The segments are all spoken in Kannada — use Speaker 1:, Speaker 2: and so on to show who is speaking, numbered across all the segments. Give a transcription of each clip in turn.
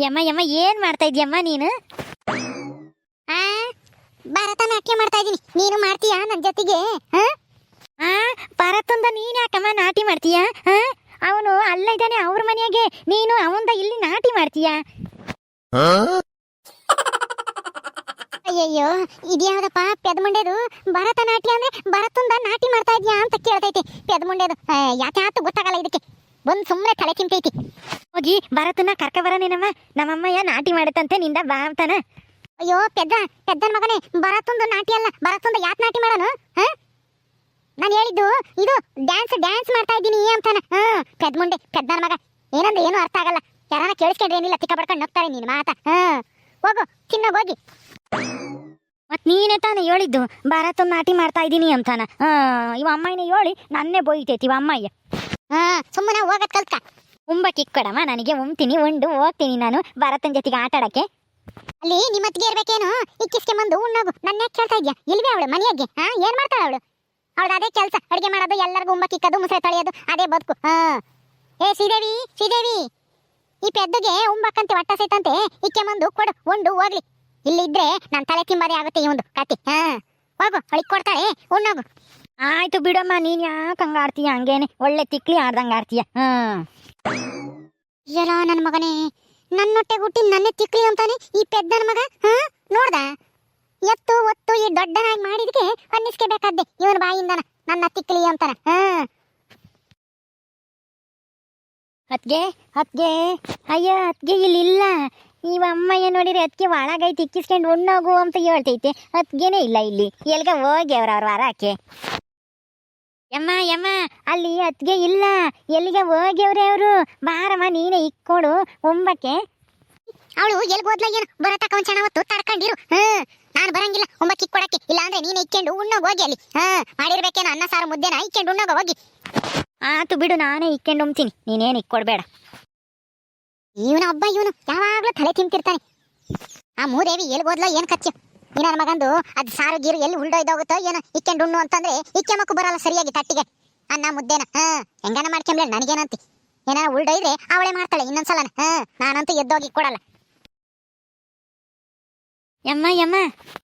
Speaker 1: ಯಮ್ಮ ಯಮ್ಮ ಏನ್ ಮಾಡ್ತಾ ಇದ್ಯಮ್ಮ ನೀನು?
Speaker 2: ಆ? ಭರತನಾಟ್ಯ ಮಾಡ್ತಾ ಇದೀನಿ ನೀನು ಮಾಡ್ತೀಯಾ ನನ್ನ ಜೊತೆಗೆ? ಹಾ
Speaker 1: ಆ ಭರತಂದ ನೀನ್ ಯಾಕಮ್ಮ ನಾಟಿ ಮಾಡ್ತೀಯ? ಅವನು ಅಲ್ಲ ಇದ್ದಾನೆ ಅವ್ರ ಮನೆಯಾಗೆ. ನೀನು ಅವಂದ ಇಲ್ಲಿ ನಾಟಿ ಮಾಡ್ತೀಯಾ?
Speaker 2: ಅಯ್ಯಯ್ಯೋ ಇದ್ಯಾವ್ದಪ್ಪ ಪೆದ್ಮುಂಡೆದು? ಭರತನಾಟ್ಯ ಅಂದ್ರೆ ಭರತಂದ ನಾಟಿ ಮಾಡ್ತಾ ಇದ್ಯಾ ಅಂತ ಕೇಳ್ತೈತಿ. ಪೆದ್ಮುಂಡೆದು. ಯಾಕೆ ಆತು ಗೊತ್ತಾಗಲ್ಲ ಇದಕ್ಕೆ. ಬಂದ್ ಸುಮ್ಮನೆ ತಲೆ ತಿಂತೈತಿ
Speaker 1: ಹೋಗಿ ಭರತನ ಕರ್ಕ ಬರನೇನಮ್ಮ? ನಮ್ಮಮ್ಮಯ್ಯ ನಾಟಿ ಮಾಡುತ್ತಂತೆ ನಿಂದ ಬಾ ಅಂತಾನ.
Speaker 2: ಅಯ್ಯೋ ಪೆದ್ದ ಪೆದ್ದನ ಮಗನೇ ಭರತಂದು ನಾಟಿ ಅಲ್ಲ ಭರತಂದ ಯಾಕೆ ನಾಟಿ ಮಾಡೋನು? ಹ? ನಾನು ಹೇಳಿದ್ದು ಇದು ಡ್ಯಾನ್ಸ್ ಡ್ಯಾನ್ಸ್ ಮಾಡ್ತಾ ಇದ್ದೀನಿ ಅಂತಾನ. ಹ ಪೆದ್ಮುಂಡೆ ಪೆದ್ದನ ಮಗ. ಏನಂದ್ರೆ ಏನು ಅರ್ಥ ಆಗಲ್ಲ. ಯಾರನ್ನ ಕೇಳಿಸ್ಕೊಂಡ್ರೆ ಏನಿಲ್ಲ ತಿಕ್ಕ ಬಡ್ಕೊಂಡು ಹೋಗ್ತಾರೆ ನೀನು ಮಾತ. ಹ ಹೋಗು ಚಿನ್ನ ಹೋಗಿ.
Speaker 1: ಮತ್ ನೀನೇ ತಾನೇ ಹೇಳಿದ್ದು ಭರತ ನಾಟಿ ಮಾಡ್ತಾ ಇದ್ದೀನಿ ಅಂತಾನ. ಹಾ ಇವ ಅಮ್ಮಾಯಿನ ಹೇಳಿ ನನ್ನೇ ಬೋಯ್ತೈತಿ ಇವ ಅಮ್ಮಯ್ಯ.
Speaker 2: ಹಾ, ಸುಮ್ಮನೆ ಹೋಗತ್ ಕಲ್ತ್ಕ.
Speaker 1: ಉಂಬ ಕಿಕ್ಕಡಮ್ಮ ನನಗೆ ಉಂಬ್ತೀನಿ ಉಂಡು, ಹೋಗ್ತೀನಿ ನಾನು ಭರತನ ಜೊತೆಗೆ ಆಟ ಆಡಕ್ಕೆ.
Speaker 2: ಅಲ್ಲಿ ನಿಮ್ಮತ್ತಿಗೆ ಇರ್ಬೇಕೇನು? ಇಕ್ಕಿಸ್ಕೆ ಬಂದು ಉಣ್ಣೋಗು. ನನ್ನ ಯಾಕೆ ಕೇಳ್ತಾ ಇದ್ಯಾ? ಇಲ್ವೇ ಅವಳು ಮನೆಯಾಗೆ? ಹಾ, ಏನ್ ಮಾಡ್ತಾಳ ಅವಳು? ಅವಳು ಅದೇ ಕೆಲಸ. ಅಡಿಗೆ ಮಾಡೋದು, ಎಲ್ಲರಿಗೂ ಉಂಬ ಕಿಕ್ಕದು ಮುಸರೆ ತೊಳೆಯೋದು, ಅದೇ ಬದುಕು. ಹಾ. ಏ, ಶ್ರೀದೇವಿ ಶ್ರೀದೇವಿ! ಈ ಪೆದ್ದಗೆ ಉಂಬಕ್ಕಂತೆ, ಒಟ್ಟ ಸೈತಂತೆ ಇಕ್ಕೆ ಬಂದು ಕೊಡು, ಉಂಡು, ಹೋಗ್ಲಿ. ಇಲ್ಲಿದ್ರೆ ನನ್ನ ತಲೆ ತಿಂಬದೇ ಆಗುತ್ತೆ ಈ ಒಂದು ಕತೆ. ಹಾ. ಹೋಗು, ಅವಳಿಗೆ ಕೊಡ್ತಾಳೆ, ಉಣ್ಣೋಗು.
Speaker 1: ಆಯ್ತು ಬಿಡಮ್ಮ ನೀನ್ ಯಾಕೆ ಹಂಗ ಆಡ್ತೀಯ? ಹಂಗೇನೆ ಒಳ್ಳೆ ತಿಕ್ಲಿ ಆಡ್ದಂಗ ಆಡ್ತೀಯ. ಹ್ಮ್
Speaker 2: ಎಲ್ಲ ನನ್ನ ಮಗನೇ ನನ್ನೊಟ್ಟೆ ಹುಟ್ಟಿ ನನ್ನೇ ತಿಕ್ಲಿ ಅಂತಾನೆ ಈ ಪೆದ್ದನ ಮಗ ಹಾ? ನೋಡ್ದ? ಎತ್ತು ಒತ್ತು ಈ ದೊಡ್ಡನಾಗಿ ಮಾಡಿದಕ್ಕೆ ಅನ್ನಿಸ್ಕೋಬೇಕಾದ್ದೆ ಇವನ ಬಾಯಿಂದನ ನನ್ನ ತಿಕ್ಲಿ ಅಂತಾನ ಹಾ?
Speaker 1: ಅತ್ಗೆ ಅತ್ಗೆ ಅಯ್ಯ ಅತ್ಗೆ ಇಲ್ಲಿ ಇಲ್ಲ ಅಮ್ಮ ಅಮ್ಮಯ್ಯ ನೋಡಿದ್ರೆ ಅದಕ್ಕೆ ಒಳಗೈತಿ ಇಕ್ಕಿಸ್ಕೊಂಡು ಉಣ್ಣೋಗು ಅಂತ ಹೇಳ್ತೈತೆ. ಅತ್ಗೆನೇ ಇಲ್ಲ ಇಲ್ಲಿ. ಎಲ್ಗ ಹೋಗಿ ಅವ್ರ ಅವ್ರ ವಾರಕ್ಕೆ. ಯಮ್ಮ ಯಮ್ಮ ಅಲ್ಲಿ ಅತ್ತಿಗೆ ಇಲ್ಲ. ಎಲ್ಲಿಗೆ ಹೋಗ್ಯವ್ರೆ ಅವರು? ಬಾರಮ್ಮ ನೀನೇ ಇಕ್ಕೊಡು ಒಂಬಕ್ಕೆ.
Speaker 2: ಅವಳು ಎಲ್ಲಿ ಹೋದ್ಲ ಏನು? ಬರತಕ್ಕ ಒಂದ್ ಸಣ್ಣ ಹೊತ್ತು ತಡ್ಕೊಂಡಿರು. ಹ್ಮ್ ನಾನು ಬರಂಗಿಲ್ಲ. ಒಂಬಕ್ಕೆ ಇಕ್ಕೊಡಕ್ಕೆ. ಇಲ್ಲ ಅಂದ್ರೆ ನೀನು ಇಕ್ಕೊಂಡು ಉಣ್ಣೋಗ್ ಹೋಗಿ ಅಲ್ಲಿ. ಹಾ ಮಾಡಿರ್ಬೇಕೇನೋ ಅನ್ನ ಸಾರು ಮುದ್ದೆನ ಇಕ್ಕೊಂಡು ಉಣ್ಣೋಗ ಹೋಗಿ.
Speaker 1: ಆತು ಬಿಡು ನಾನೇ ಇಕ್ಕೊಂಡು ಉಮ್ತೀನಿ ನೀನೇನು ಇಕ್ಕೊಡ್ಬೇಡ.
Speaker 2: ಇವನ ಒಬ್ಬ ಇವನು ಯಾವಾಗ್ಲೂ ತಲೆ ತಿಂತಿರ್ತಾನೆ. ಆ ಮೂದೇವಿ ಎಲ್ಲಿ ಹೋದ್ಲ ಏನ್ ಕಚ್ಚು ಈ ನನ್ನ ಮಗಂದು ಅದ್ ಸಾರು ಗೀರು ಎಲ್ಲಿ ಉಳ್ದೋಯ್ದೋಗುತ್ತೋ ಏನೋ ಇಕ್ಕೊಂಡು ಉಣ್ಣು ಅಂತಂದ್ರೆ ಇಕ್ಕೆ ಮಕ್ಕು ಬರಲ್ಲ ಸರಿಯಾಗಿ ತಟ್ಟಿಗೆ. ಅನ್ನ ಮುದ್ದೆನ. ಹಾ ಹೆಂಗನ ಮಾಡ್ಕೊಂಬ್ಲ ನನಗೇನಂತಿ. ಏನಾರ ಉಳ್ದೋಯ್ದ್ರೆ ಅವಳೆ ಮಾಡ್ತಾಳೆ ಇನ್ನೊಂದ್ಸಲ ಹಾ ನಾನಂತೂ ಎದ್ದೋಗಿ ಕೊಡಲ್ಲ.
Speaker 1: ಯಮ್ಮ ಯಮ್ಮ.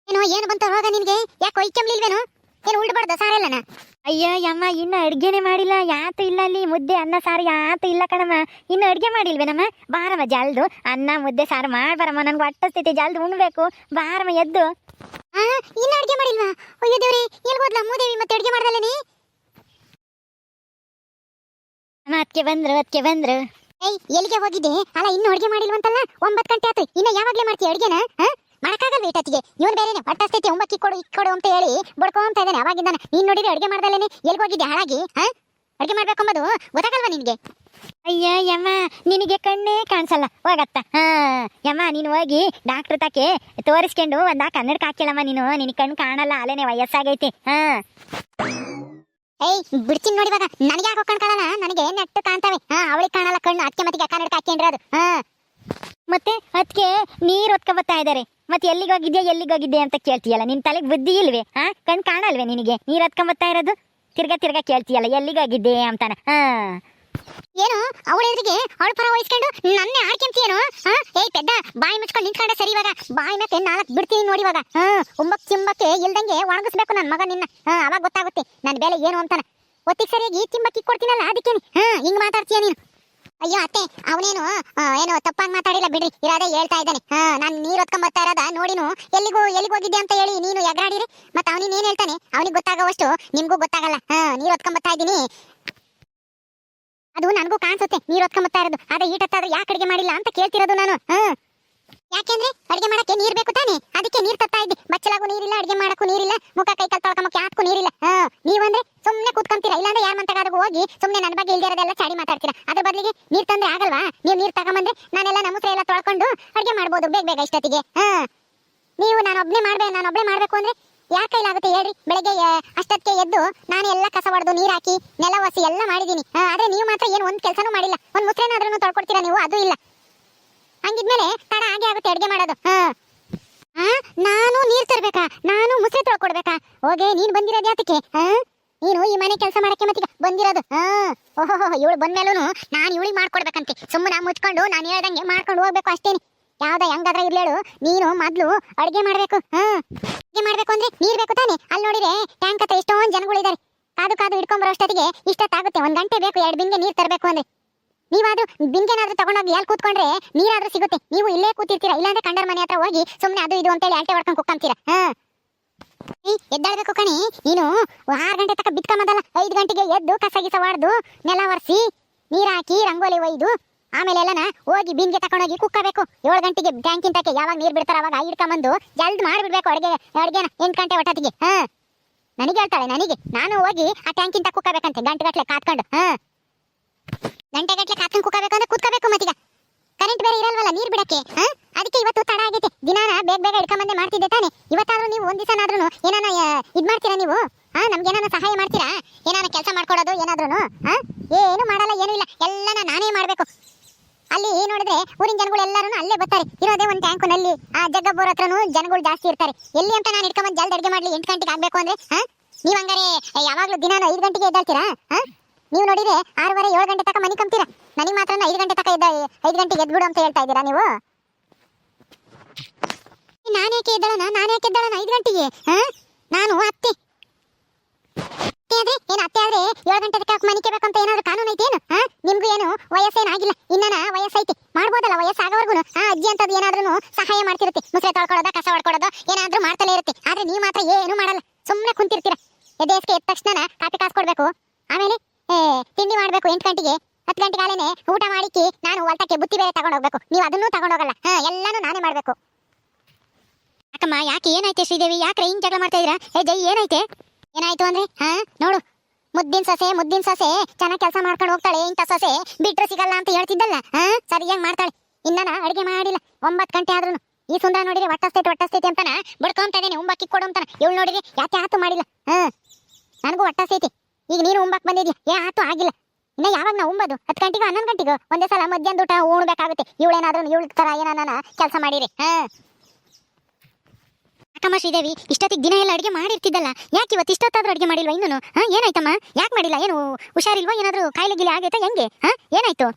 Speaker 2: ಏನೋ ಏನು ಬಂತ ರೋಗ ನಿನ್ಗೆ? ಯಾಕೋ ಇಕ್ಕಂಬ್ಲಿಲ್ವೇನು ಏನು ಉಳ್ಬಾರ್ದ ಸಾರೆಲ್ಲನ
Speaker 1: ಅಯ್ಯ ಯಮ್ಮ ಇನ್ನು ಅಡ್ಗೆನೆ ಮಾಡಿಲ್ಲ. ಯಾತು ಇಲ್ಲ ಅಲ್ಲಿ? ಮುದ್ದೆ ಅನ್ನ ಸಾರು ಯಾತು ಇಲ್ಲ ಕಣಮ್ಮ. ಇನ್ನು ಅಡ್ಗೆ ಮಾಡಿಲ್ವೇನಮ್ಮ? ಬಾರಮ್ಮ ಜಲ್ದು. ಅನ್ನ ಮುದ್ದೆ ಸಾರು ಮಾಡ್ಬಾರಮ್ಮ ನನ್ಗೆ ಸ್ಥಿತಿ ಜಲ್ದು ಉಣ್ಬೇಕು. ಬಾರಮ್ಮ ಎದ್ದು.
Speaker 2: ಆ ಇನ್ನು ಅಡ್ಗೆ ಮಾಡಿಲ್ವಾ? ಅಯ್ಯೋ ದೇವ್ರಿ ಎಲ್ಲಿ ಹೋದ್ಲ ಮೂದೇವಿ ಮತ್ತೆ ಅಡ್ಗೆ ಮಾಡ್ದಲ್ಲೇನಿ
Speaker 1: ಅಮ್ಮ ಅದಕ್ಕೆ ಬಂದ್ರು ಅದಕ್ಕೆ ಬಂದ್ರು.
Speaker 2: ಏಯ್ ಎಲ್ಲಿಗೆ ಹೋಗಿದ್ದೆ? ಅಲ್ಲ ಇನ್ನು ಅಡ್ಗೆ ಮಾಡಿಲ್ವಂತಲ್ಲ? ಒಂಬತ್ತು ಗಂಟೆ ಆಯ್ತು ಇನ್ನು ಯಾವಾಗ್ಲೇ ಮಾಡ್ತೀಯ ಅಡ್ಗೆನ? ಹಾ ಮಾಡಕ್ಕಾಗಲ್ವ ಇವನು ಬೇರೆನೆ ಹೊಟ್ಟಸ್ತೈತಿ ಒಂಬಕ್ಕಿ ಕೊಡು ಇಕ್ಕೊಡು ಅಂತ ಹೇಳಿ ಬಡ್ಕೊಂತ ಇದ್ದಾನೆ ಅವಾಗಿಂದಾನ ನೀನು ನೋಡಿದ್ರೆ ಅಡುಗೆ ಮಾಡ್ದಲ್ಲೇನೆ? ಎಲ್ಲಿ ಹೋಗಿದ್ದೆ ಹಾಳಾಗಿ? ಹಾ? ಅಡ್ಗೆ ಮಾಡ್ಬೇಕಂಬುದು ಗೊತ್ತಾಗಲ್ವಾ ನಿನ್ಗೆ?
Speaker 1: ಅಯ್ಯ ಯಮ್ಮ ನಿನಗೆ ಕಣ್ಣೇ ಕಾಣಿಸಲ್ಲ. ಹೋಗತ್ತ. ಹಾ ಯಮ್ಮ ನೀನು ಹೋಗಿ ಡಾಕ್ಟ್ರ್ ತಾಕೆ ತೋರಿಸ್ಕೊಂಡು ಒಂದ ಕನ್ನಡಕ ಹಾಕಿಲ್ಲಮ್ಮ ನೀನು. ನಿನ್ ಕಣ್ಣು ಕಾಣಲ್ಲ ಅಲ್ಲೇನೆ ವಯಸ್ಸಾಗೈತಿ. ಹಾ.
Speaker 2: ಏಯ್ ಬಿಡ್ತೀನಿ ನೋಡಿವಾಗ ನನಗೆ ಯಾಕೋ ಕಣ್ ಕಾಣಲ್ಲ? ನನಗೆ ನೆಟ್ಟು ಕಾಣ್ತಾವೆ. ಹಾ ಅವಳಿಗೆ ಕಾಣಲ್ಲ ಕಣ್ಣು. ಅದಕ್ಕೆ ಮತ್ತೆ ಕನ್ನಡಕ ಹಾಕ್ಯಂಡ್ರೆ ಅದು. ಹಾ.
Speaker 1: ಮತ್ತೆ ಅದಕ್ಕೆ ನೀರು ಹೊತ್ಕೊ ಬರ್ತಾ ಇದ್ದಾರೆ ಮತ್ತೆ ಎಲ್ಲಿಗೆ ಹೋಗಿದ್ಯಾ ಎಲ್ಲಿಗೆ ಹೋಗಿದ್ಯಾ ಅಂತ ಕೇಳ್ತೀಯಲ್ಲ. ನಿನ್ ತಲೆಗೆ ಬುದ್ಧಿ ಇಲ್ವೇ? ಹಾ? ಕಣ್ ಕಾಣಲ್ವೇ ನಿನಗೆ? ನೀರು ಹೊತ್ಕೊಂಬತ್ತಾ ಇರೋದು? ತಿರ್ಗಾ ತಿರ್ಗಾ ಕೇಳ್ತೀಯಲ್ಲ ಎಲ್ಲಿಗೆ ಹೋಗಿದ್ದೆ ಅಂತಾನೆ. ಹಾ.
Speaker 2: ಏನು? ಅವಳ ಎದುರಿಗೆ ಅವಳ ಪರ ವಹಿಸ್ಕೊಂಡು ನನ್ನೇ ಆಡ್ಕೊಂತೀಯೇನು? ಏಯ್ ಪೆದ್ದ, ಬಾಯಿ ಮುಚ್ಕೊಂಡು ನಿಂತ್ಕೊಂಡೆ ಸರಿ ಇವಾಗ. ಬಾಯಿ ಮತ್ತೆ ನಾಲ್ಕು ಬಿಡ್ತೀನಿ ನೋಡಿ ಇವಾಗ. ಹಾ? ಉಂಬಕ್ ಚಿಂಬಕ್ಕೆ ಇಲ್ದಂಗೆ ಒಣಗಿಸ್ಬೇಕು ನನ್ನ ಮಗ ನಿನ್ನ. ಅವಾಗ ಗೊತ್ತಾಗುತ್ತೆ. ನನ್ನ ಬೆಲೆ ಏನು ಅಂತಾನೆ. ಒತ್ತಿಗೆ ಸರಿಯಾಗಿ ಚಿಂಬಕ್ಕಿ ಕೊಡ್ತೀನಲ್ಲ ಅದಕ್ಕೆ ಹಾ, ಹಿಂಗ್ ಮಾತಾಡ್ತೀಯ ನೀನು? ಅಯ್ಯೋ, ಅತ್ತೆ, ಅವನೇನು ಏನು ತಪ್ಪಾಗಿ ಮಾತಾಡಿಲ್ಲ ಬಿಡ್ರಿ, ಇರಾದೆ ಹೇಳ್ತಾ ಇದ್ದಾನೆ. ಹಾ, ನಾನು ನೀರ್ ಹೊತ್ಕೊಂಡ್ ಬರ್ತಾ ಇರೋದ? ನೋಡಿನು, ಎಲ್ಲಿಗೂ, ಎಲ್ಲಿಗೆ ಹೋಗಿದ್ದೆ ಅಂತ ಹೇಳಿ ನೀನು ಎಗರಾಡಿರಿ. ಮತ್ತೆ ಅವನಿಗೆ ಏನ್ ಹೇಳ್ತಾನೆ? ಅವನಿಗೆ ಗೊತ್ತಾಗೋವಷ್ಟು ನಿಮ್ಗೂ ಗೊತ್ತಾಗಲ್ಲ. ಹಾ, ನೀರ್ ಹೊತ್ಕೊಂಡ್ ಬರ್ತಾ ಇದ್ದೀನಿ. ಅದು ನನಗೂ ಕಾಣಿಸುತ್ತೆ, ನೀರ್ ಹೊತ್ಕೊಂಡ್ ಬರ್ತಾ ಇರೋದು. ಅದೇ ಈಟತ್ತಾದ್ರೆ ಯಾಕೆ ಅಡಿಗೆ ಮಾಡಿಲ್ಲ ಅಂತ ಕೇಳ್ತಿರೋದು ನಾನು. ಹಾ. ಯಾಕೆಂದ್ರೆ ಅಡಿಗೆ ಮಾಡಕ್ಕೆ ನೀರ್ ಬೇಕು ತಾನೆ? ಅದಕ್ಕೆ ನೀರ್ ತತ್ತಾ ಇದ್ದೆ. ಬಚ್ಚಲಾಗೂ ನೀರಿಲ್ಲ ಅಡಿಗೆ ಮಾಡಕ್ಕೂ ನೀರಿಲ್ಲ ಮುಖ ಕೈ ಕಾಲ್ ತೊಳ್ಕೊಂಬಕ್ಕೆ ಯಾಕೂ ನೀರಿಲ್ಲ. ಹಾ ನೀವಂದ್ರೆ ಸುಮ್ನೆ ಕೂತ್ಕೊಂತೀರಾ? ಇಲ್ಲಾಂದ್ರೆ ಯಾರ ಮಂತಗಾದ್ರೂ ಹೋಗಿ ಸುಮ್ನೆ ನನ್ನ ಬಗ್ಗೆ ಇಲ್ದಿರೋದೆಲ್ಲ ಚಾಡಿ ಮಾತಾಡ್ತೀರಾ? ಅದ್ರ ಬದಲಿಗೆ ನೀರ್ ತಂದ್ರೆ ಆಗಲ್ವಾ? ನೀವು ನೀರ್ ತಗೊಂಬಂದ್ರೆ ನಾನೆಲ್ಲ ನಮ್ಮ ಎಲ್ಲ ತೊಳ್ಕೊಂಡು ಅಡಿಗೆ ಮಾಡ್ಬೋದು ಬೇಗ ಬೇಗ ಇಷ್ಟೊತ್ತಿಗೆ. ಹಾ. ನೀವು ನಾನು ಒಬ್ನೇ ಮಾಡ್ಬೇ ನಾನು ಒಬ್ಳೆ ಮಾಡ್ಬೇಕು ಅಂದ್ರೆ ಯಾರ ಕೈಲಾಗುತ್ತೆ ಹೇಳ್ರಿ? ಬೆಳಗ್ಗೆ ಅಷ್ಟಕ್ಕೆ ಎದ್ದು ನಾನು ಎಲ್ಲ ಕಸ ಹೊಡೆದು ನೀರ್ ಹಾಕಿ ನೆಲ ಒಸಿ ಎಲ್ಲ ಮಾಡಿದೀನಿ ಹಾ, ಆದ್ರೆ ನೀವು ಮಾತ್ರ ಏನು ಒಂದ್ ಕೆಲಸನೂ ಮಾಡಿಲ್ಲ. ಒಂದ್ ಮುಸ್ರೇನಾದ್ರೂ ತೊಳ್ಕೊಡ್ತೀರಾ ನೀವು? ಅದು ಇಲ್ಲ. ಹಂಗಿದ್ಮೇಲೆ ತಡ, ಹಾಗೆ ಆಗುತ್ತೆ, ಅಡ್ಗೆ ಮಾಡೋದು. ಹಾ. ನಾನು ನೀರ್ ತರ್ಬೇಕಾ? ನಾನು ಮುಸ್ರೆ ತೊಳ್ಕೊಡ್ಬೇಕಾ ಹೋಗೆ, ನೀನ್ ಬಂದಿರೋದು ಯಾತಕ್ಕೆ? ಹಾ? ನೀನು ಈ ಮನೆ ಕೆಲಸ ಮಾಡಕ್ಕೆ ಮತ್ತೀಗ ಬಂದಿರೋದು. ಹಾ. ಓಹೋ ಇವಳು ಬಂದ್ಮೇಲೂ ನಾನು ಇವಳಿಗೆ ಮಾಡ್ಕೊಡ್ಬೇಕಂತೆ. ಸುಮ್ಮನೆ ಮುಚ್ಕೊಂಡು, ನಾನು ಹೇಳ್ದಂಗೆ ಮಾಡ್ಕೊಂಡು ಹೋಗ್ಬೇಕು ಅಷ್ಟೇನೆ. ಯಾವ್ದ ಹೆಂಗಾದ್ರ ಇರ್ಲೇಳು ನೀನು ಮೊದ್ಲು ಅಡಿಗೆ ಮಾಡ್ಬೇಕು. ಹಾ. ಅಡಿಗೆ ಮಾಡ್ಬೇಕು ಅಂದ್ರೆ ನೀರ್ ಬೇಕು ತಾನೆ? ಅಲ್ಲಿ ನೋಡಿದ್ರೆ ಟ್ಯಾಂಕ್ ಹತ್ರ ಜನಗಳು ಜನಗಳಿದ್ದಾರೆ ಕಾದು ಕಾದು ಹಿಡ್ಕೊಂಬರೋ ಅಷ್ಟೊತ್ತಿಗೆ ಇಷ್ಟೊತ್ತಾಗುತ್ತೆ. ಒಂದ್ ಗಂಟೆ ಬೇಕು, ಎರಡು ಬಿಂಗೆ ನೀರ್ ತರಬೇಕು ಅಂದ್ರೆ. ನೀವಾದ್ರೂ ಬಿಂಗೆನಾದ್ರೂ ತಗೊಂಡೋಗಿ ಎಲ್ಲಿ ಕೂತ್ಕೊಂಡ್ರೆ ನೀರಾದ್ರೂ ಸಿಗುತ್ತೆ. ನೀವು ಇಲ್ಲೇ ಕೂತಿರ್ತೀರಾ? ಇಲ್ಲಾಂದ್ರೆ ಕಂಡರ್ ಮನೆ ಹತ್ರ ಹೋಗಿ ಸುಮ್ಮನೆ ಅದು ಇದು ಅಂತೇಳಿ ಅಲ್ಟೆ ಹೊಡ್ಕೊಂಡು ಕುಕ್ಕಂತೀರಾ? ಹಾ. ಕಣಿ. ನೀನು ಆರು ಗಂಟೆ ತನಕ ಬಿತ್ಕೊಂಬದಲ್ಲ. ಐದು ಗಂಟೆಗೆ ಎದ್ದು ಕಸ ಗಿಸ ಹೊಡೆದು ನೆಲ ಒರೆಸಿ, ನೀರ್ ಹಾಕಿ, ರಂಗೋಲಿ ಒಯ್ದು ಆಮೇಲೆ ಎಲ್ಲನ ಹೋಗಿ ಬಿಂಗೆ ತಕೊಂಡೋಗಿ ಕುಕ್ಕಬೇಕು. ಏಳು ಗಂಟೆಗೆ ಟ್ಯಾಂಕಿನ ತಕ್ಕೆ ಯಾವಾಗ ನೀರ್ ಬಿಡ್ತಾರ ಅವಾಗ ಹಿಡ್ಕೊಂಬಂದು ಜಲ್ದ್ ಮಾಡ್ಬಿಡ್ಬೇಕು ಅಡ್ಗೆ, ಅಡ್ಗೆನ. ಎಂಟು ಗಂಟೆ ಒಟ್ಟತ್ತಿಗೆ. ಹಾ. ನನಗೆ ಹೇಳ್ತಾಳೆ, ನನಗೆ. ನಾನು ಹೋಗಿ ಆ ಟ್ಯಾಂಕಿನ ತಕ್ಕ ಕುಕ್ಕಬೇಕಂತೆ ಗಂಟೆ ಗಟ್ಟಲೆ ಕಾತ್ಕೊಂಡು. ಹಾ. ಗಂಟೆ ಗಟ್ಟಲೆ ಕಾತ್ಕೊಂಡು ಕುಕ್ಕಬೇಕಂದ್ರೆ ಕುತ್ಕೋಬೇಕು ಮತ್ತೀಗ. ಕರೆಂಟ್ ಬೇರೆ ಇರಲ್ವಲ್ಲ ನೀರ್ ಬಿಡಕ್ಕೆ ಅದಕ್ಕೆ ಇವತ್ತು ತಡ ಆಗೈತೆ. ದಿನಾನ ಬೇಗ ಬೇಗ ಹಿಡ್ಕೊಂಬಂದೆ ಮಾಡ್ತಿದ್ದೆ ತಾನೆ. ಇವತ್ತಾದ್ರೂ ನೀವು ಒಂದ್ ದಿವಸನಾದ್ರೂ ಏನಾನ ಇದ್ ಮಾಡ್ತೀರಾ ನೀವು? ಹಾ? ನಮ್ಗೆ ಏನಾನ ಸಹಾಯ ಮಾಡ್ತೀರಾ? ಏನಾನ ಕೆಲಸ ಮಾಡ್ಕೊಡೋದು ಏನಾದ್ರೂ ಹಾ? ಏನು ಮಾಡಲ್ಲ, ಏನೂ ಇಲ್ಲ. ಎಲ್ಲನ ನಾನೇ ಮಾಡ್ಬೇಕು. ಅಲ್ಲಿ ನೋಡಿದ್ರೆ ಊರಿನ ಜನಗಳು ಎಲ್ಲರೂ ಅಲ್ಲೇ ಬರ್ತಾರೆ. ಇರೋದೇ ಒಂದು ಟ್ಯಾಂಕ್ನಲ್ಲಿ. ಆ ಜಗ್ಗಬ್ಬರ ಹತ್ರನೂ ಜನಗಳು ಜಾಸ್ತಿ ಇರ್ತಾರೆ. ಎಲ್ಲಿ ಅಂತ ನಾನು ಇಟ್ಕೊಂಡ್ ಜಲ್ದಿ ಅಡಿಗೆ ಮಾಡ್ಲಿ ಎಂಟು ಗಂಟೆಗೆ ಆಗಬೇಕು ಅಂದ್ರೆ, ಹಾ? ನೀವ್ ಹಂಗಾರೆ ಯಾವಾಗ್ಲೂ ದಿನಾನ ಐದು ಗಂಟೆಗೆ ಎದ್ದಾಳ್ತೀರಾ? ನೀವು ನೋಡಿದ್ರೆ ಆರೂವರೆ ಏಳು ಗಂಟೆ ತನಕ ಮನೆ ಕಂಬ್ತೀರಾ. ನನಗೆ ಮಾತ್ರ ಐದು ಗಂಟೆ ತನಕ ಇದ್ದ ಐದು ಗಂಟೆಗೆ ಎದ್ಬಿಡು ಅಂತ ಹೇಳ್ತಾ ಇದ್ದೀರಾ ನೀವು? ನಾನೇಕೆ ಎದ್ದಳನ? ನಾನೇಕೆ ಎದ್ದಳನ ಐದು ಗಂಟೆಗೆ? ನಾನು, ಅತ್ತೆ. ಆದ್ರೆ ಏನು ಅತ್ತೆ ಆದ್ರೆ ಏಳು ಗಂಟೆ ತನಕ ಮನೆ ಬೇಕಂತ ಏನಾದ್ರು ಕಾನೂನು ಐತೇನು ಹಾ ನಿಮ್ಗೂ ಏನು ವಯಸ್ಸೇನಾಗಿಲ್ಲ? ಇನ್ನನ ವಯಸ್ಸೈತಿ. ಮಾಡ್ಬೋದಲ್ಲ ವಯಸ್ಸಾಗವರ್ಗು ಆ ಅಜ್ಜಿ ಅಂತದ್ ಏನಾದ್ರೂ ಸಹಾಯ ಮಾಡ್ತಿರುತ್ತೆ. ಮುಸ್ರೆ ತೊಳ್ಕೊಳ್ಳೋದ ಕಸ ಹೊಡ್ಕೊಳ್ಳೋದು ಏನಾದ್ರೂ ಮಾಡ್ತಲೇ ಇರುತ್ತೆ ಆದ್ರೆ ನೀವು ಮಾತ್ರ ಏನು ಮಾಡಲ್ಲ ಸುಮ್ಮನೆ ಕುಂತಿರ್ತೀರ ಎದ್ದೇಸ್ಕೆ ಎದ್ದ ತಕ್ಷಣ ಕಾಪಿ ಕಾಸು ಕೊಡ್ಬೇಕು ಆಮೇಲೆ ಏ, ತಿಂಡಿ ಮಾಡ್ಬೇಕು ಎಂಟು ಗಂಟೆಗೆ ಹತ್ತು ಗಂಟೆಗೆ ಆಲೇನೆ ಊಟ ಮಾಡಿಕ್ಕಿ ನಾನು ಹೊಲ್ಟಕ್ಕೆ ಬುತ್ತಿ ಬೇರೆ ತಗೊಂಡ್ ಹೋಗ್ಬೇಕು ನೀವು ತಗೊಂಡೋಗಲ್ಲ ಹಾ, ಎಲ್ಲಾನು ನಾನೇ ಮಾಡಬೇಕು. ಅಕ್ಕಮ್ಮ ಯಾಕೆ ಏನಾಯ್ತು ಶ್ರೀದೇವಿ? ಯಾಕೆ ಹಿಂಗೆ ಜಗಳ ಮಾಡ್ತಾ ಇದ್ದೀರಾ? ಏ, ಜೈ, ಏನಾಯ್ತೆ? ಏನಾಯ್ತು ಅಂದ್ರೆ? ಹಾ, ನೋಡು. ಮುದ್ದಿನ ಸೊಸೆ ಮುದ್ದಿನ ಸೊಸೆ ಚೆನ್ನಾಗಿ ಕೆಲಸ ಮಾಡ್ಕೊಂಡು ಹೋಗ್ತಾಳೆ, ಇಂಥ ಸೊಸೆ ಬಿಟ್ರೆ ಸಿಗಲ್ಲ ಅಂತ ಹೇಳ್ತಿದ್ದಲ್ಲ. ಹಾ, ಸರಿಯಾಗಿ ಮಾಡ್ತಾಳೆ. ಇನ್ನ ಅಡಿಗೆ ಮಾಡಿಲ್ಲ. ಒಂಬತ್ತು ಗಂಟೆ ಆದ್ರೂ ಈ ಸುಂದರ ನೋಡಿದ್ರೆ ಒಟ್ಟಸ್ತೈತೆ ಒಟ್ಟಸ್ತೈತೆ ಅಂತಾನ? ಬಡ್ಕೊಂತ ಇದ್ದೇನೆ, ಉಂಬಾಕಿ ಕೊಡು ಅಂತಾನ. ಇವಳು ನೋಡಿದ್ರೆ ಯಾಕೆ ಆತು ಮಾಡಿಲ್ಲ? ಹಾ, ನನಗೂ ಒಟ್ಟಸ್ತೈತಿ ಈಗ ನೀನು ಉಂಬಾಕ್ ಬಂದಿದ್ಯಾ? ಏ, ಆತು, ಆಗಿಲ್ಲ. ಇನ್ನ ಯಾವಾಗ ನಾವು ಉಂಬದು? ಹತ್ತು ಗಂಟೆಗೂ, ಹನ್ನೊಂದು ಗಂಟೆಗೂ? ಒಂದೇ ಸಲ ಮಧ್ಯಾಹ್ನ ಊಟ ಉಣ್ಬೇಕಾಗುತ್ತೆ. ಇವಳೇನಾದ್ರೂ ಇವಳ ತರ ಏನಾನ ಕೆಲಸ ಮಾಡಿರಿ, ಹಾ? ಅಕ್ಕಮ್ಮ ಶ್ರೀದೇವಿ, ಇಷ್ಟೊತ್ತಿಗೆ ದಿನ ಎಲ್ಲ ಅಡಿಗೆ ಮಾಡಿರ್ತಿದ್ದಲ್ಲ, ಯಾಕೆ ಇವತ್ತು ಇಷ್ಟೊತ್ತಾದ್ರೂ ಅಡುಗೆ ಮಾಡಿಲ್ವಾ ಇನ್ನೂ ಹಾ, ಏನಾಯ್ತಮ್ಮ? ಯಾಕೆ ಮಾಡಿಲ್ಲ? ಏನು, ಹುಷಾರಿಲ್ವಾ? ಏನಾದರೂ ಕಾಯಿಲೆ ಗಿಲೆ ಆಗೈತಾ? ಹೆಂಗೆ? ಹಾ, ಏನಾಯ್ತು?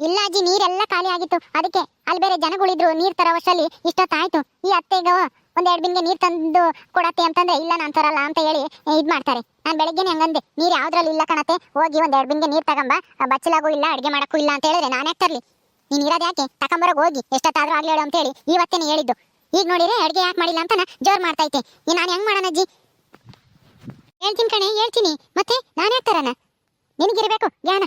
Speaker 2: ಇಲ್ಲ ಅಜ್ಜಿ, ನೀರೆಲ್ಲ ಖಾಲಿ ಆಗಿತ್ತು. ಅದಕ್ಕೆ ಅಲ್ಲಿ ಬೇರೆ ಜನಗಳಿದ್ರು, ನೀರ್ ವರ್ಷಲ್ಲಿ ಇಷ್ಟೊತ್ತಾಯ್ತು. ಈ ಅತ್ತೆಗ ಒಂದೆರಡು ಬಿಂಗೆ ನೀರ್ ತಂದು ಕೊಡತ್ತೆ ಅಂತಂದ್ರೆ ಇಲ್ಲ ನಾನ್ ತರಲ್ಲ ಅಂತ ಹೇಳಿ ಇದ್ ಮಾಡ್ತಾರೆ. ನಾನ್ ಬೆಳಗ್ಗೆನೆ ಹಂಗಂದೆ, ನೀರ್ ಯಾವ್ದ್ರಲ್ಲಿ ಇಲ್ಲ ಕಣತ್ತೆ, ಹೋಗಿ ಒಂದೆರಡು ಬಿಂಗೆ ನೀರ್ ತಗೊಂಬ ಬಚ್ಚಲಾಗೂ ಇಲ್ಲ, ಅಡ್ಗೆ ಮಾಡಕ್ಕೂ ಇಲ್ಲ ಅಂತ ಹೇಳಿದ್ರೆ ನಾನು ತರಲಿ? ನೀನ್ ಇರೋದ್ ಯಾಕೆ? ತಕೊಂಬರೋಗ್ ಹೋಗಿ, ಎಷ್ಟೊತ್ತಾದ್ರೂ ಆಗ್ಲಿ ಹೇಳು ಅಂತ ಹೇಳಿ ಇವತ್ತೇನೆ ಹೇಳಿದ್ದು. ಈಗ ನೋಡಿದ್ರೆ ಅಡ್ಗೆ ಯಾಕೆ ಮಾಡಿಲ್ಲ ಅಂತ ಜೋರ್ ಮಾಡ್ತೈತೆ ನೀ ನಾನು ಹೆಂಗ್ ಮಾಡೋಣ ಅಜ್ಜಿ? ಹೇಳ್ತೀನಿ ಕಣೆ, ಹೇಳ್ತೀನಿ. ಮತ್ತೆ ನಾನು ಯಾಕೆ ನಿನಗಿರ್ಬೇಕು, ಜ್ಞಾನ.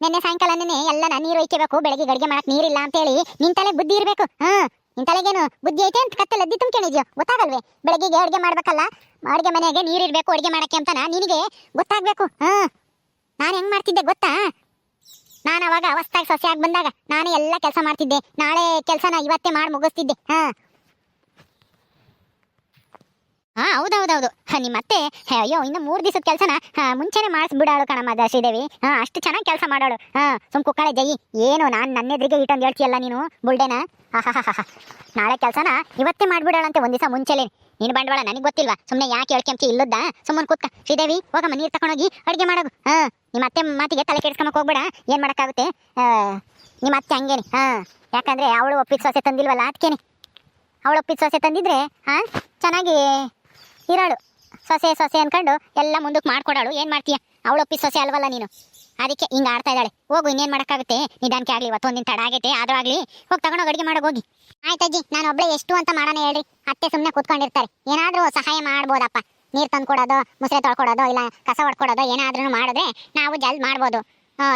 Speaker 2: ನಿನ್ನೆ ಸಾಯಂಕಾಲನೇ ಎಲ್ಲ ನೀರು ಒಯ್ಕೋಬೇಕು, ಬೆಳಗ್ಗೆ ಅಡ್ಗೆ ಮಾಡಕ್ ನೀರಿಲ್ಲ ಅಂತ ಹೇಳಿ ನಿನ್ ತಲೆ ಬುದ್ಧಿ ಇರಬೇಕು. ಹಾ. ನಿನ್ ತಲೆಗೇನು ಬುದ್ಧಿ ಐತೆ ಅಂತ ಕತ್ತಲೆ ಅದ್ದಿ ತುಂಬ್ಕೊಂಡಿದ್ಯೋ? ಗೊತ್ತಾಗಲ್ವೇ? ಬೆಳಗ್ಗೆಗೆ ಅಡುಗೆ ಮಾಡ್ಬೇಕಲ್ಲ? ಅಡುಗೆ ಮನೆಗೆ ನೀರಿರ್ಬೇಕು ಅಡುಗೆ ಮಾಡಕ್ಕೆ ಅಂತ ನಿನಗೆ ಗೊತ್ತಾಗ್ಬೇಕು. ಹಾಂ. ನಾನು ಹೆಂಗ್ ಮಾಡ್ತಿದ್ದೆ ಗೊತ್ತಾ? ನಾನು ಅವಾಗ ಅವಸ್ಥಾಗಿ ಸೊಸೆಯಾಗಿ ಬಂದಾಗ ನಾನೇ ಎಲ್ಲ ಕೆಲಸ ಮಾಡ್ತಿದ್ದೆ. ನಾಳೆ ಕೆಲಸನ ಇವತ್ತೇ ಮಾಡಿ ಮುಗಿಸ್ತಿದ್ದೆ. ಹಾ. ಹಾ ಹೌದೌದೌದು. ಹ, ನಿಮ್ಮ ಅತ್ತೆ ಹೇ, ಅಯ್ಯೋ ಇನ್ನು ಮೂರು ದಿವಸದ ಕೆಲಸನ ಮುಂಚೆನೆ ಮಾಡಿಸ್ಬಿಡಾಳು ಕಣಮ್ಮ ಶ್ರೀದೇವಿ. ಹಾ ಅಷ್ಟು ಚೆನ್ನಾಗಿ ಕೆಲಸ ಮಾಡೋಳು. ಹಾ ಸುಮ್ ಕುಕ್ಕಳೆ ಜೈ ಏನು ನಾನು ನನ್ನ ಎದುರಿಗೆ ಇಟ್ಟೊಂದು ಹೇಳ್ತಿಯಲ್ಲ ನೀನು ಬುಲ್ಡೆನ. ನಾಳೆ ಕೆಲಸನ ಇವತ್ತೇ ಮಾಡ್ಬಿಡಾಳಂತೆ ಒಂದ್ ದಿವಸ ಮುಂಚೆಲೆ. ನೀನು ಬಂಡವಾಳ ನನಗೆ ಗೊತ್ತಿಲ್ವಾ? ಸುಮ್ಮನೆ ಯಾಕೆ ಹೇಳ್ಕೆಂಚಿ ಇಲ್ಲದ ಸುಮ್ಮನೆ ಕೂತ್ಕ. ಶ್ರೀದೇವಿ ಹೋಗಮ್ಮ ನೀರು ತಗೊಂಡೋಗಿ ಅಡುಗೆ ಮಾಡೋದು ಹಾ ನಿಮ್ಮ ಅತ್ತೆ ಮಾತಿಗೆ ತಲೆ ಕೆಡ್ಸ್ಕೊಳಕ್ ಹೋಗ್ಬೇಡ. ಏನ್ ಮಾಡಕ್ಕಾಗುತ್ತೆ? ನಿಮ್ಮ ಅತ್ತೆ ಹಂಗೇನೆ. ಹಾ ಯಾಕಂದ್ರೆ ಅವಳು ಒಪ್ಪಿದ ಸೊಸೆ ತಂದಿಲ್ವಲ್ಲ ಅದಕ್ಕೇನೆ ಅವಳು ಒಪ್ಪಿದ ಸೊಸೆ ತಂದಿದ್ರೆ ಹಾ ಚೆನ್ನಾಗಿ ಇರೋಳು ಸೊಸೆ ಸೊಸೆ ಅನ್ಕೊಂಡು ಎಲ್ಲ ಮುಂದಕ್ಕೆ ಮಾಡ್ಕೊಡಾಳು. ಏನ್ ಮಾಡ್ತೀಯ? ಅವಳು ಒಪ್ಪಿ ಸೊಸೆ ಅಲ್ವಲ್ಲ ನೀನು? ಅದಕ್ಕೆ ಹಿಂಗ ಆಡ್ತಾ ಇದ್ದಾಳೆ. ಹೋಗು, ಇನ್ನೇನ್ ಮಾಡಕ್ಕಾಗುತ್ತೆ? ನಿಧಾನಕ್ಕೆ ಆಗ್ಲಿ ಇವತ್ತೊಂದಿನ ತಡ ಆಗೈತೆ, ಆದ್ರೂ ಆಗ್ಲಿ. ಹೋಗಿ ತಗೊಂಡೋಗಿ ಅಡುಗೆ ಮಾಡೋಗಿ ಹೋಗಿ. ಆಯ್ತಜ್ಜಿ ನಾನು ಒಬ್ಳೆ ಎಷ್ಟು ಅಂತ ಮಾಡೋಣ ಹೇಳ್ರಿ. ಅತ್ತೆ ಸುಮ್ಮನೆ ಕೂತ್ಕೊಂಡಿರ್ತಾರೆ. ಏನಾದರೂ ಸಹಾಯ ಮಾಡ್ಬೋದಪ್ಪ. ನೀರ್ ತಂದು ಕೊಡೋದು, ಮುಸ್ರೆ ತೊಳ್ಕೊಡೋದು, ಇಲ್ಲ ಕಸ ಹೊಡ್ಕೊಡೋದು ಏನಾದ್ರೂ ಮಾಡಿದ್ರೆ ನಾವು ಜಲ್ದಿ ಮಾಡ್ಬೋದು.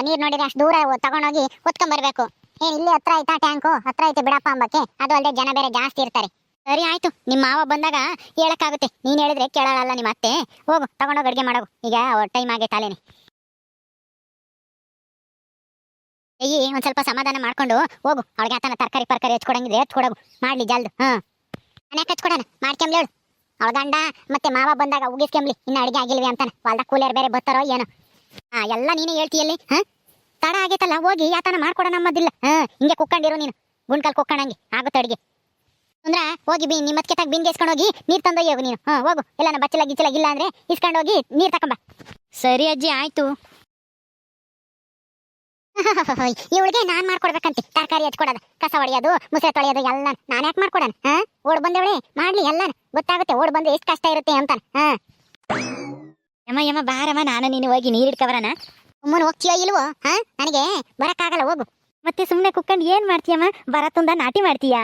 Speaker 2: ನೀರು ನೋಡಿದ್ರೆ ಅಷ್ಟು ದೂರ ತಗೊಂಡೋಗಿ ಹೊತ್ಕೊಂಡ್ಬರ್ಬೇಕು ಏನ್ ಇಲ್ಲಿ ಹತ್ರ ಆಯ್ತಾ ಟ್ಯಾಂಕು? ಹತ್ರ ಐತೆ ಬಿಡಪ್ಪ ಅಂಬಕ್ಕೆ. ಅದು ಅಲ್ಲದೆ ಜನ ಬೇರೆ ಜಾಸ್ತಿ ಇರ್ತಾರೆ. ಸರಿ, ಆಯ್ತು. ನಿಮ್ಮ ಮಾವ ಬಂದಾಗ ಹೇಳಕ್ಕಾಗುತ್ತೆ. ನೀನ್ ಹೇಳಿದ್ರೆ ಕೇಳಲ್ಲ ನಿಮ್ಮ ಅತ್ತೆ. ಹೋಗು, ತಗೊಂಡೋಗಿ ಅಡ್ಗೆ ಮಾಡೋಗು. ಈಗ ಟೈಮ್ ಆಗೈತೆ ಅಲ್ಲೇನೆ ಅಯ್ಯಿ ಒಂದ್ ಸ್ವಲ್ಪ ಸಮಾಧಾನ ಮಾಡ್ಕೊಂಡು ಹೋಗು. ಅವಳಿಗೆ ಆತನ ತರಕಾರಿ ಪರ್ಕಾರಿ ಹೆಚ್ಕೊಡಂಗಿದ್ರೆ ಹೆಚ್ಕೊಡಗು. ಮಾಡ್ಲಿ ಜಲ್ದು ಹಾ ಮನೆ ಹಚ್ಕೊಡೋಣ? ಮಾಡ್ಕೊಂಬ್ಲಿ ಅವಳು. ಗಂಡ ಮತ್ತೆ ಮಾವ ಬಂದಾಗ ಉಗಿಸ್ಕೊಂಬ್ಲಿ ಇನ್ನು ಅಡಿಗೆ ಆಗಿಲ್ವಿ ಅಂತಾನೆ. ಹೊಲ್ದಾಗ ಕೂಲಿಯರ್ ಬೇರೆ ಬರ್ತಾರೋ ಏನೋ. ಹಾಂ ಎಲ್ಲ ನೀನೇ ಹೇಳ್ತೀಯಲ್ಲಿ, ಹಾ? ತಡ ಆಗೈತಲ್ಲ, ಹೋಗಿ, ಆತನ ಮಾಡ್ಕೊಡೋಣ ನಮ್ಮದಿಲ್ಲ. ಹಾಂ, ಹಿಂಗೆ ಕುಕ್ಕಂಡಿರು ನೀನು. ಗುಂಡ್ಕಲ್ಲಿ ಕುಕ್ಕಣಂಗೆ ಆಗುತ್ತೆ ಅಡಿಗೆ. ಅಂದ್ರ ಹೋಗಿ ಬಿ ನಿಮ್ಮ ಮತ್ತೆ ಬಿಂದಿಗೆ ಇಸ್ಕೊಂಡು ಹೋಗಿ ನೀರ್ ತಂದೊಯ್ಯಿ ಹೋಗು ನೀನು. ಹಾ ಹೋಗು. ಎಲ್ಲ ಬಚ್ಚಲ ಗಿಚ್ಚಲ ಇಲ್ಲ ಅಂದ್ರೆ ಇಸ್ಕೊಂಡು ಹೋಗಿ ನೀರ್ ತಕೊಂಬ
Speaker 1: ಸರಿ ಅಜ್ಜಿ ಆಯ್ತು.
Speaker 2: ಇವಳಿಗೆ ನಾನ್ ಮಾಡ್ಕೊಡ್ಬೇಕಂತೆ. ತರಕಾರಿ ಹಚ್ಕೊಡೋದು ಕಸ ಹೊಡೆಯೋದು ಮುಸರೆ ತೊಳೆಯೋದು ಎಲ್ಲ ನಾನು ಯಾಕೆ ಮಾಡ್ಕೊಡಣ? ಹಾ? ಓಡ್ ಬಂದವಳೆ ಮಾಡ್ಲಿ ಎಲ್ಲ ಗೊತ್ತಾಗುತ್ತೆ ಓಡ್ ಬಂದ್ರೆ ಎಷ್ಟು ಕಷ್ಟ ಇರುತ್ತೆ ಅಂತ ಹಾ.
Speaker 1: ಯಮ್ಮ ಯಮ್ಮ ಬಾರಮ್ಮ ನಾನು ನೀನು ಹೋಗಿ ನೀರು ಇಟ್ಕೊಬರಣ
Speaker 2: ಅಮ್ಮನ ಹೋಗ್ತೀಯೋ ಇಲ್ವೋ? ಹಾ? ನನಗೆ ಬರಕ್ಕಾಗಲ್ಲ ಹೋಗು.
Speaker 1: ಮತ್ತೆ ಸುಮ್ಮನೆ ಕುಕ್ಕಂಡು ಏನ್ ಮಾಡ್ತೀಯಮ್ಮ? ಬರತ್ತೊಂದ ನಾಟಿ ಮಾಡ್ತೀಯಾ?